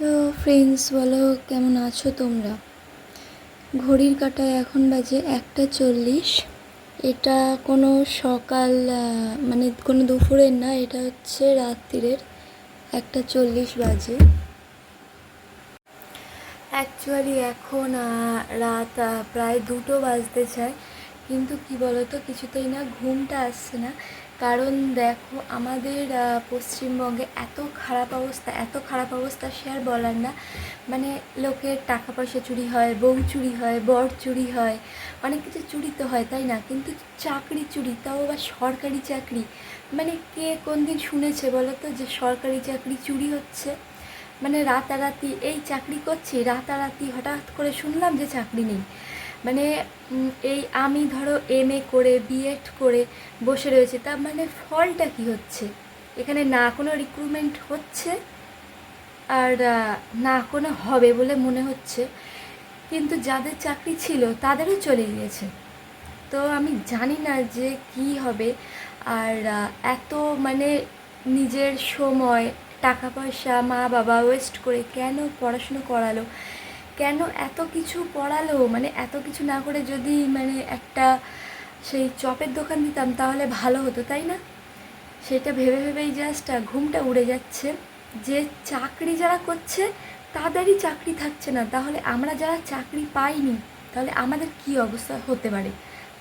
তো ফ্রেন্ডস বলো, কেমন আছো তোমরা? ঘড়ির কাঁটায় এখন বাজে একটা চল্লিশ। এটা কোনো সকাল মানে কোনো দুপুরের না, এটা হচ্ছে রাত্রিরের একটা চল্লিশ বাজে। অ্যাকচুয়ালি এখন রাত প্রায় দুটো বাজতে চায়। কিন্তু কি বলতো, কিছুতেই না ঘুমটা আসছে না। কারণ দেখো, আমাদের পশ্চিমবঙ্গে এত খারাপ অবস্থা, এত খারাপ অবস্থা সে আর বলার না। মানে লোকের টাকা পয়সা চুরি হয়, বউ চুরি হয়, বর চুরি হয়, অনেক কিছু চুরি তো হয়, তাই না? কিন্তু চাকরি চুরি, তাও আবার সরকারি চাকরি। মানে কে কোন দিন শুনেছে বলো তো যে সরকারি চাকরি চুরি হচ্ছে? মানে রাতারাতি, এই চাকরি করছি, রাতারাতি হঠাৎ করে শুনলাম যে চাকরি নেই। মানে এই আমি ধরো এম এ করে বিএড করে বসে রয়েছে, তার মানে ফলটা কি হচ্ছে? এখানে না কোনো রিক্রুটমেন্ট হচ্ছে আর না কোনো হবে বলে মনে হচ্ছে। কিন্তু যাদের চাকরি ছিল তাদেরও চলে গিয়েছে। তো আমি জানি না যে কি হবে আর এত মানে নিজের সময়, টাকা পয়সা মা বাবা ওয়েস্ট করে কেন পড়াশুনো করালো? কেন এত কিছু পড়ালো মানে এত কিছু না করে যদি মানে একটা সেই চপের দোকান দিতাম তাহলে ভালো হতো, তাই না? সেটা ভেবে ভেবেই জাস্ট ঘুমটা উড়ে যাচ্ছে। যে চাকরি যারা করছে তাদেরই চাকরি থাকছে না। তাহলে আমরা যারা চাকরি পাইনি, তাহলে আমাদের কি অবস্থা হতে পারে?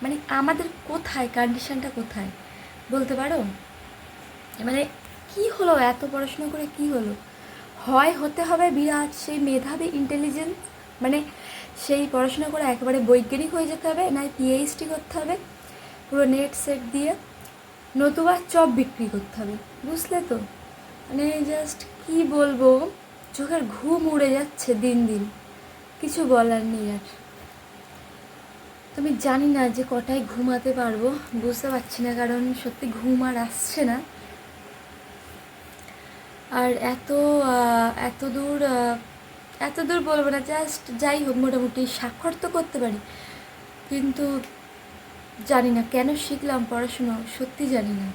মানে আমাদের কোথায়? কন্ডিশনটা কোথায়? বলতে পারো? মানে কি হলো? এত পড়াশোনা করে কি হলো? হয়, হতে হবে বিরাট। সেই মেধাবী ইন্টেলিজেন্স মানে সেই পড়াশোনা করে একেবারে বৈজ্ঞানিক হয়ে যেতে হবে নয় পিএইচডি করতে হবে, পুরো নেট সেট দিয়ে নতুবা চপ বিক্রি করতে হবে, বুঝলে তো? মানে জাস্ট কি বলব? চোখের ঘুম উড়ে যাচ্ছে দিন দিন। কিছু বলার নেই আর। তুমি জানি না যে কটায় ঘুমাতে পারব, বুঝতে পারছি না কারণ সত্যি ঘুম আর আসছে না। আর এত এত দূর এত দূর বলব না জাস্ট যাই হোক, মোটামুটি স্বাক্ষর তো করতে পারি। কিন্তু জানি না কেন শিখলাম পড়াশুনো, সত্যি জানি না।